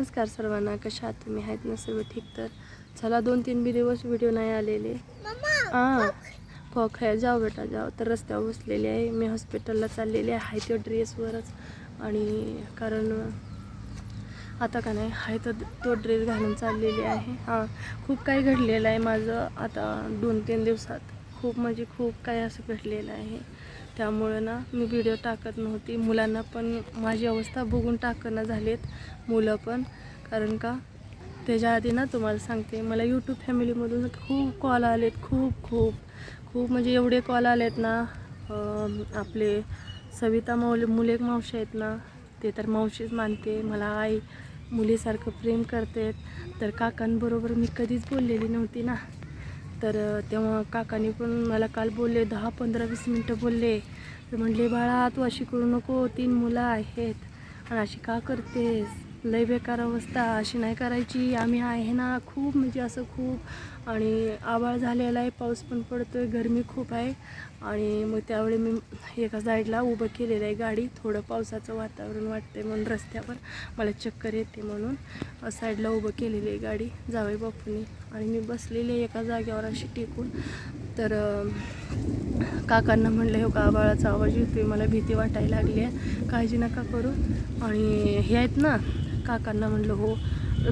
नमस्कार सर्वांना कशा आहात तुम्ही? आहेत ना सर्व ठीक? तर चला दोन तीन बी दिवस व्हिडिओ नाही आलेले. हां फॉक आहे. जाओ बेटा जाओ तर रस्त्यावर बसलेले आहे. मी हॉस्पिटलला चाललेले आहे. त्या ड्रेसवरच आणि कारण आता का नाही आहे तर तो ड्रेस घालून चाललेली आहे. हां खूप काही घडलेलं आहे माझं आता दोन तीन दिवसात. खूप म्हणजे खूप काही असं घडलेलं आहे. त्यामुळं ना मी व्हिडिओ टाकत नव्हती. मुलांना पण माझी अवस्था बघून टाकणं झालीत मुलं पण. कारण का त्याच्या आधी ना तुम्हाला सांगते मला यूट्यूब फॅमिलीमधून खूप कॉल आलेत खूप खूप. खूप म्हणजे एवढे कॉल आलेत ना आपले सविता माऊली मुले एक मावशी आहेत ना ते तर मावशीच मानते. मला आई मुलीसारखं प्रेम करतेत. तर काकांबरोबर मी कधीच बोललेली नव्हती ना. तर तेव्हा काकांनी पण मला काल बोलले दहा पंधरा वीस मिनटं बोलले. तर म्हणले बाळा तू अशी करू नको तीन मुलं आहेत. आणि अशी का करतेस? लय बेकार अवस्था अशी नाही करायची. आम्ही आहे ना खूप म्हणजे असं खूप आणि आबाळ झालेला आहे. पाऊस पण पडतो आहे गरमी खूप आहे. आणि मग त्यावेळी मी एका साईडला उभं केलेलं आहे गाडी. थोडं पावसाचं वातावरण वाटते म्हणून रस्त्यावर. मला चक्कर येते म्हणून साईडला उभं केलेली आहे गाडी. जावे बापूनी. आणि मी बसलेली आहे एका जागेवर अशी टिकून. तर काकांना म्हणलं हो का आबाळाचा आवाज येतोय. मला भीती वाटायला लागली आहे. काळजी नका करू. आणि हे आहेत ना काकांना म्हणलं हो.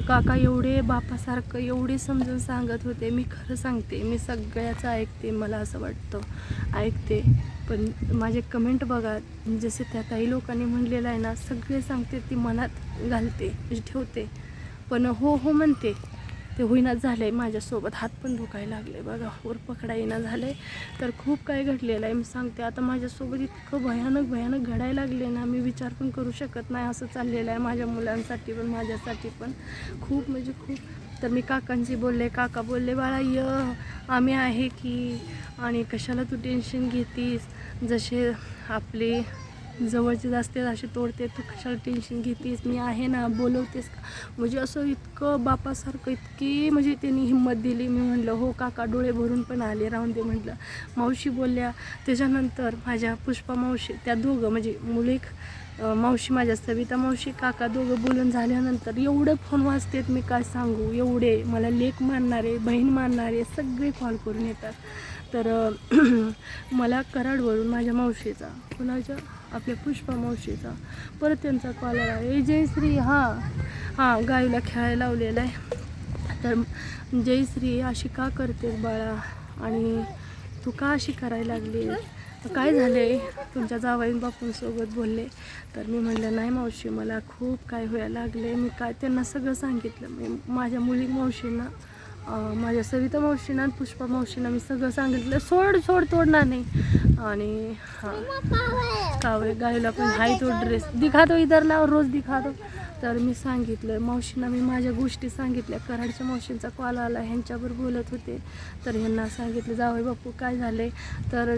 काका एवढे बापासारखं एवढे समजून सांगत होते. मी खरं सांगते मी सगळ्याचं ऐकते मला असं वाटतं. ऐकते. पण माझे कमेंट बघा जसे त्या काही लोकांनी म्हणलेलं आहे ना सगळे सांगते ती मनात घालते म्हणजे ठेवते. पण हो हो म्हणते. ते होईना झालं आहे माझ्यासोबत हात पण दुखायला लागले बघा. वर पकडा झालं आहे तर खूप काय घडलेलं आहे मी सांगते. आता माझ्यासोबत इतकं भयानक भयानक घडायला लागले ना मी विचार पण करू शकत नाही. असं चाललेलं आहे माझ्या मुलांसाठी पण माझ्यासाठी पण. खूप म्हणजे खूप. तर मी काकांशी बोलले काका बोलले बाळा य आम्ही आहे की आणि कशाला तू टेन्शन घेतीस? जसे आपले जवळचे असते असे तोडते तू कशाला टेन्शन घेतेस? मी आहे ना बोलवतेस का? म्हणजे असं इतकं बापासारखं इतकी म्हणजे त्यांनी हिंमत दिली. मी म्हटलं हो काका डोळे भरून पण आले राहून दे म्हटलं मावशी बोलल्या त्याच्यानंतर माझ्या पुष्पा मावशी त्या दोघं म्हणजे मुलीक मावशी माझ्या सविता मावशी काका दोघं बोलून झाल्यानंतर एवढे फोन वाचतेत मी काय सांगू? एवढे मला लेख मानणारे बहीण मानणारे सगळे कॉल करून येतात. तर मला कराडवरून माझ्या मावशीचा कुणाच्या? आपल्या पुष्पा मावशीचा. परत त्यांचा कॉल आला ए जयश्री हां. हां गाईला खेळायला लावलेला आहे. तर जयश्री अशी का करतेस बाळा? आणि तू का अशी करायला लागली? काय झालं आहे तुमच्या जावाईन बापूंसोबत बोलले. तर मी म्हणलं नाही मावशी मला खूप काय व्हायला लागले मी काय त्यांना सगळं सांगितलं. मी माझ्या मुली मावशींना माझ्या सविता मावशींना आणि पुष्पा मावशींना मी सगळं सांगितलं. सोड सोड तोडणार नाही. आणि हां. कावळे गायला पण हाय तो ड्रेस दिखातो इधर लाव रोज दिखातो. तर मी सांगितलं मावशींना मी माझ्या गोष्टी सांगितल्या. कराडच्या मावशींचा कॉल आला ह्यांच्यावर बोलत होते. तर ह्यांना सांगितलं जावई बापू काय झाले तर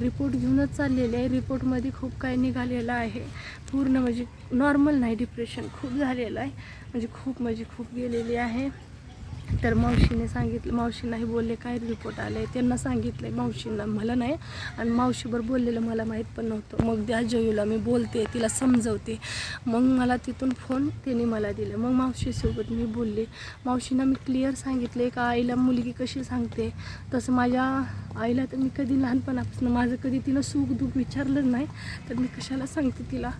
रिपोर्ट घेऊनच चाललेले आहे. रिपोर्टमध्ये खूप काही निघालेलं आहे. पूर्ण म्हणजे नॉर्मल नाही डिप्रेशन खूप झालेलं आहे. म्हणजे खूप म्हणजे खूप गेलेली आहे. तर मावशीने सांगितलं मावशींनाही बोलले काय रिपोर्ट आले त्यांना सांगितलं मावशींना मला नाही. आणि मावशीवर बोललेलं मला माहीत पण नव्हतं. मग त्या जयूला मी बोलते तिला समजवते. मग मला तिथून फोन त्यांनी मला दिला. मग मावशीसोबत मी बोलले मावशींना मी क्लिअर सांगितले का? आईला मुलगी कशी सांगते? तसं माझ्या आईला तर मी कधी लहानपणापासून माझं कधी तिनं सुख दुःख विचारलं नाही तर मी कशाला सांगते तिला?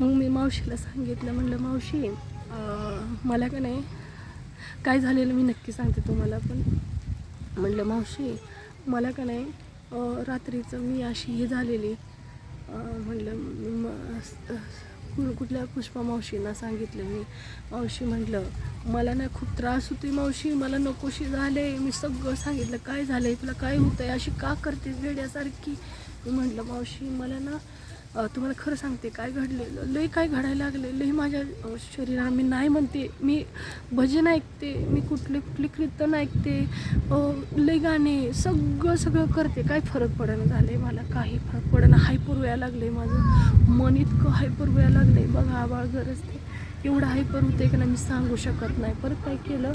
मग मी मावशीला सांगितलं म्हणलं मावशी मला का नाही काय झालेलं मी नक्की सांगते तुम्हाला पण म्हणलं मावशी मला का नाही रात्रीचं मी अशी हे झालेली म्हणलं म- कुठल्या पुष्पा मावशींना सांगितलं मी. मावशी म्हटलं मला ना खूप त्रास होते मावशी मला नकोशी झाले मी सगळं सांगितलं काय झालं आहे तुला काय होतंय अशी का करतेस वेड्यासारखी मी म्हटलं मावशी मला ना तुम्हाला खरं सांगते काय घडलेलं लई काय घडायला लागले लई माझ्या शरीराला मी नाही म्हणते मी भजन ऐकते मी कुठले कुठले कीर्तन ऐकते लई गाणे सगळं सगळं करते काय फरक पडेना झाले मला काही फरक पडेना हायपर व्हायला लागले माझं मन इतकं हायपर व्हायला लागले बघा आबाळ गरजते एवढं हायपर होते की ना मी सांगू शकत नाही परत काय केलं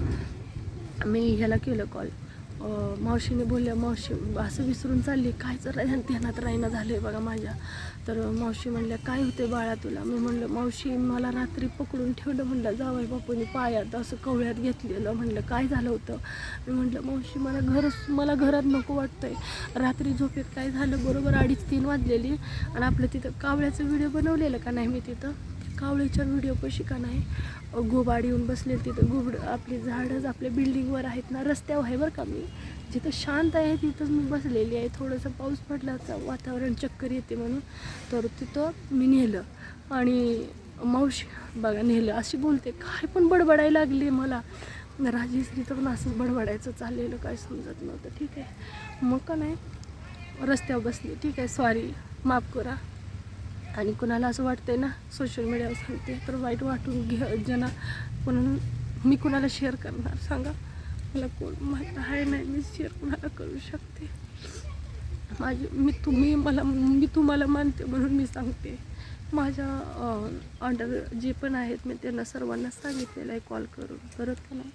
मी ह्याला केलं कॉल मावशीने बोलल्या मावशी असं विसरून चालली काय जर ध्यानात राहीना झालं आहे बघा माझ्या. तर मावशी म्हणल्या काय होते बाळा तुला? मी म्हणलं मावशी मला रात्री पकडून ठेवलं म्हणलं जावं बापूने पायात असं कवळ्यात घेतलेलं म्हणलं काय झालं होतं? मी म्हटलं मावशी मला घर मला घरात नको वाटतंय. रात्री झोपेत काय झालं? बरोबर अडीच तीन वाजलेली आणि आपलं तिथं कावळ्याचं व्हिडिओ बनवलेलं का नाही मी तिथं? कावळीच्या व्हिडिओ पण का नाही अ, घोबाड येऊन बसले तिथं. घुबड आपली झाडंच आपल्या बिल्डिंगवर आहेत ना. रस्त्यावर आहे बरं का मी. जिथं शांत आहे तिथंच मी बसलेली आहे. थोडंसं पाऊस पडल्याचं वातावरण चक्कर येते म्हणून. तर तिथं मी नेलं. आणि मावशी बघा नेलं. अशी बोलते काय पण बडबडायला लागली मला. राजेश्री तर असंच बडबडायचं चाललेलं. काय समजत नव्हतं. ठीक आहे. मग का नाही रस्त्यावर बसली. ठीक आहे सॉरी माफ करा. आणि कुणाला असं वाटतंय ना सोशल मीडियावर सांगते तर वाईट वाटून घे जना म्हणून मी कुणाला शेअर करणार? सांगा. मला कोण माहीत आहे नाही मी शेअर कुणाला करू शकते? माझी मी तुम्ही मला मी तुम्हाला मानते म्हणून मी सांगते. माझ्या अंडर जे पण आहेत मी त्यांना सर्वांना सांगितलेलं आहे कॉल करून. परत का नाही?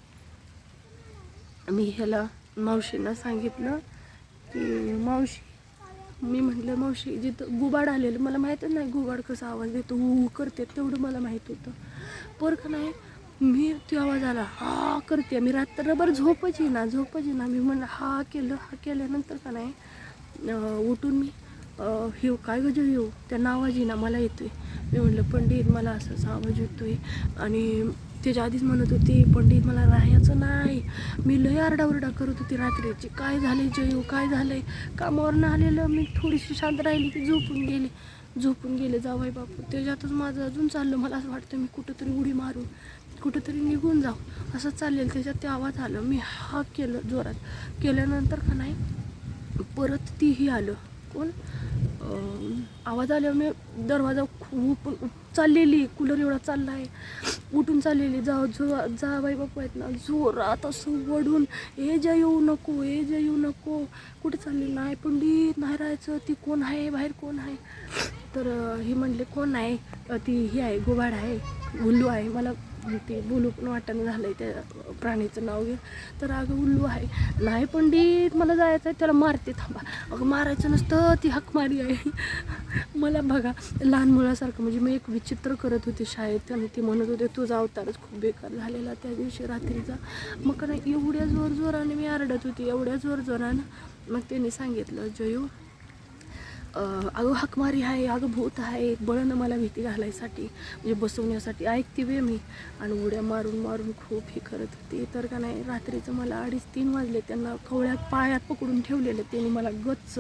मी ह्याला मावशींना सांगितलं की मावशी मी म्हटलं मावशी जिथं गुबाड आलेलं मला माहीतच नाही गुबाड कसा आवाज देतो ऊ करते तेवढं मला माहीत होतं. पर का नाही मी तो आवाज आला हा करते मी रात्रभर झोपच ना झोपच ना मी म्हणलं हा केलं हा केल्यानंतर का नाही उठून मी हे काय गज येऊ हो, त्यांना आवाज येईना मला येतोय. मी म्हटलं पंडित मला असाच आवाज येतोय आणि त्याच्या आधीच म्हणत होती पंडित मला राहायचं नाही. मी लय आरडाओरडा करत होती रात्रीची. काय झालंय जयू? काय झालंय? कामावरनं आलेलं मी थोडीशी शांत राहिली की झोपून गेले. झोपून गेले जावाई बापू. त्याच्यातच माझं अजून चाललं. मला असं वाटतं मी कुठंतरी उडी मारून कुठंतरी निघून जाऊ. असं चाललेलं. त्याच्यात ते आवाज आलं. मी हा केलं जोरात. केल्यानंतर का नाही परत तीही आलं. कोण? आवाज आल्यावर मी दरवाजा खूप चाललेली. कूलर एवढा चालला आहे उठून चाललेली जा जो जा बाई बापू आहेत ना जोरात असं वडून हे जा येऊ नको हे जा येऊ नको कुठे चाललेलं नाही पंडित नाही राहायचं ती कोण आहे बाहेर कोण आहे? तर ही म्हणले कोण आहे? ती ही आहे गोबाड आहे उल्लू आहे. मला ते बोलू पण वाटणं आहे त्या प्राणीचं नाव घे तर अगं उल्लू आहे. नाही पंडित मला जायचं आहे त्याला मारते थांबा. अगं मारायचं नसतं ती हकमारी आहे. मला बघा लहान मुलासारखं म्हणजे मी एक विचित्र करत होते शाळेत आणि ती म्हणत होते तुझा अवतारच खूप बेकार झालेला त्या दिवशी रात्रीचा. मग का एवढ्या जोर जोराने मी आरडत होती एवढ्या जोर जोरानं मग त्यांनी सांगितलं जयू अगं हाकमारी आहे अगं भूत आहे बळनं मला भीती घालायसाठी म्हणजे बसवण्यासाठी ऐकते वे मी. आणि उड्या मारून मारून खूप हे करत होते. तर का नाही रात्रीचं मला अडीच तीन वाजले. त्यांना कवळ्यात पायात पकडून ठेवलेलं. त्यांनी मला गच्च.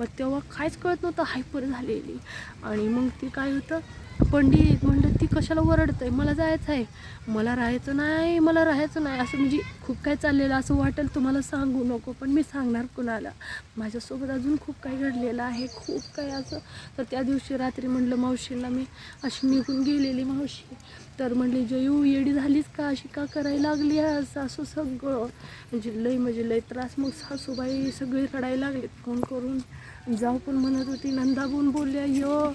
मग तेव्हा काहीच कळत नव्हतं हायपर झालेली. आणि मग ते काय होतं पंडित म्हणलं ती कशाला ओरडतंय? मला जायचं आहे. मला राहायचं नाही मला राहायचं नाही. असं म्हणजे खूप काय चाललेलं असं वाटेल तुम्हाला सांगू नको पण मी सांगणार कुणाला? माझ्यासोबत अजून खूप काही घडलेलं आहे खूप काय असं. तर त्या दिवशी रात्री म्हणलं मावशीला मी अशी निघून गेलेली मावशी. तर म्हणली जयू येडी झालीच का? अशी का करायला लागली आहेस? असं सगळं. म्हणजे लय म्हणजे लय त्रास. मग सासूबाई सगळे रडायला लागले फोन करून? जाऊ पण म्हणत होती नंदाबून बोलल्या य.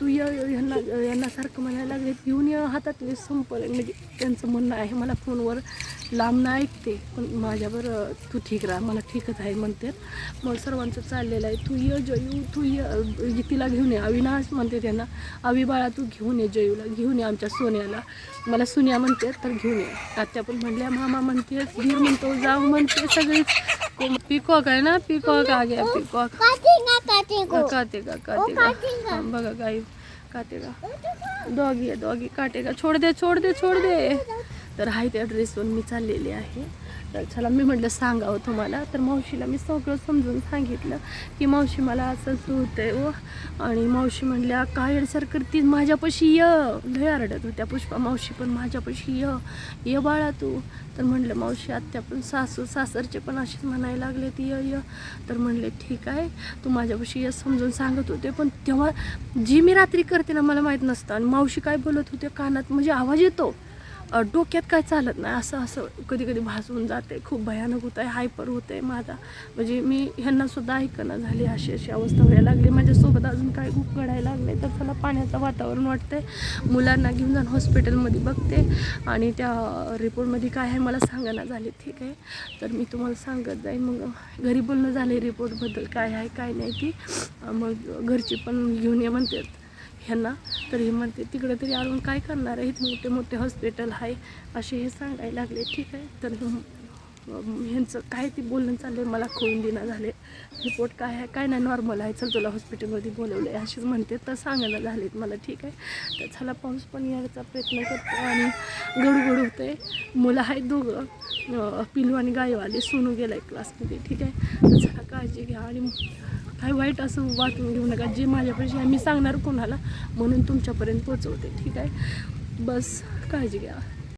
तू य यांना यांना सारखं म्हणायला लागले घेऊन ये हातातले संपल. म्हणजे त्यांचं म्हणणं आहे मला फोनवर लांब ना ऐकते पण माझ्यावर तू ठीक राहा मला ठीकच आहे म्हणते. मग सर्वांचं चाललेलं आहे तू ये जयू तू ये तिला घेऊन ये. अविनाश म्हणते त्यांना अवि बाळा तू घेऊन ये जयूला घेऊन ये आमच्या सोन्याला. मला सुन्या म्हणते तर घेऊन ये. आत्या पण म्हणल्या मामा म्हणते धीर म्हणतो जाऊ म्हणते सगळेच. पिकॉक आहे ना? पिकॉक आ गया पिकॉक। काटेगा काटेगा। काटेगा काटेगा। काटेगा। हाँ, बघा गाई काटेगा। डॉगी आहे डॉगी काटेगा। छोड दे छोड दे छोड दे। तर हाय त्या मिचा मी चाललेली आहे. तर चला मी म्हटलं सांगावं तुम्हाला. तर मावशीला मी सगळं समजून सांगितलं की मावशी मला असं असं होतंय व आणि मावशी म्हणल्या काय अडसर करतीस? माझ्यापाशी य. लय आरडत होत्या पुष्पा मावशी पण माझ्यापाशी य. ये बाळा तू. तर म्हणलं मावशी आत्या पण सासू सासरचे पण असेच म्हणायला लागले ती य य. तर म्हणले ठीक आहे. तू माझ्यापाशी य समजून सांगत होते पण तेव्हा जी मी रात्री करते ना मला माहीत नसतं. आणि मावशी काय बोलत होते? कानात म्हणजे आवाज येतो. डोक्यात काय चालत नाही. असं असं कधी कधी भासून जाते. खूप भयानक होत आहे हायपर होत आहे माझा. म्हणजे मी ह्यांना सुद्धा ऐकणं झाली अशी अशी अवस्था व्हायला लागली. माझ्यासोबत अजून काय खूप घडायला लागले तर मला पाण्याचं वातावरण वाटतंय. मुलांना घेऊन जाऊन हॉस्पिटलमध्ये बघते. आणि त्या रिपोर्टमध्ये काय आहे मला सांगायला झाले ठीक आहे? तर मी तुम्हाला सांगत जाईन. मग घरी बोलणं झाले रिपोर्टबद्दल काय आहे काय नाही ती. मग घरची पण घेऊन ये म्हणतात. ह्यांना. तर हे म्हणते तिकडं तरी आणून काय करणार आहे इथे मोठे मोठे हॉस्पिटल आहे. असे हे सांगायला लागले. ठीक आहे. तर ह्यांचं काय ते बोलणं चाललं मला कळून देणं झाले रिपोर्ट काय आहे? काय नाही. नॉर्मल आहे. चल तुला हॉस्पिटलमध्ये बोलवलं आहे अशीच म्हणते. तर सांगायला झालेत मला. ठीक आहे. तर चला पाऊस पण यायचा प्रयत्न करतो आणि गडगड होतं आहे मुलं आहेत दोघं. पिलू आणि गायवाले. सोनू गेला आहे क्लासमध्ये ठीक आहे. तर चला काळजी घ्या आणि काय वाईट असं वाटून घेऊ नका. जे माझ्यापाशी आहे मी सांगणार कोणाला? म्हणून तुमच्यापर्यंत पोचवते ठीक आहे? बस काळजी घ्या.